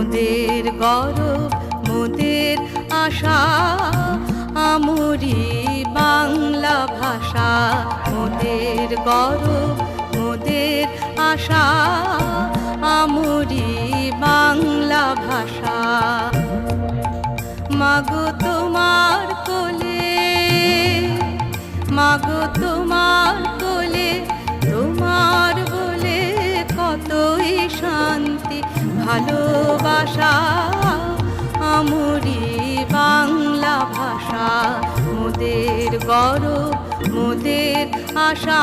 মোদের গরব, মোদের আশা। আমরি বাংলা ভাষা, মোদের গরব, মোদের আশা। আমরি বাংলা ভাষা। মাগো তোমার কোলে, মাগো তোমার কোলে, তোমার বলে কতই শান্তি ভালোবাসা আমরি বাংলা ভাষা মোদের গরব মোদের আশা।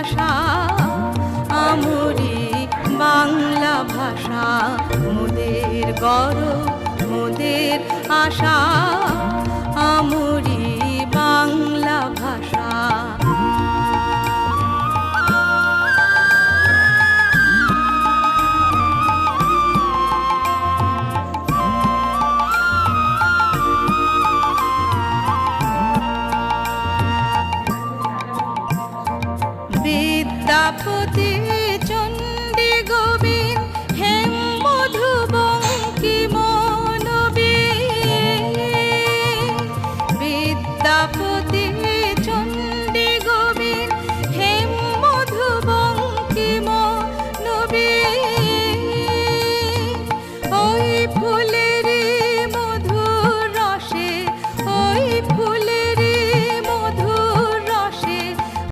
চাষা আমরি বাংলা ভাষা মোদের গরব মোদের আশা। আপদে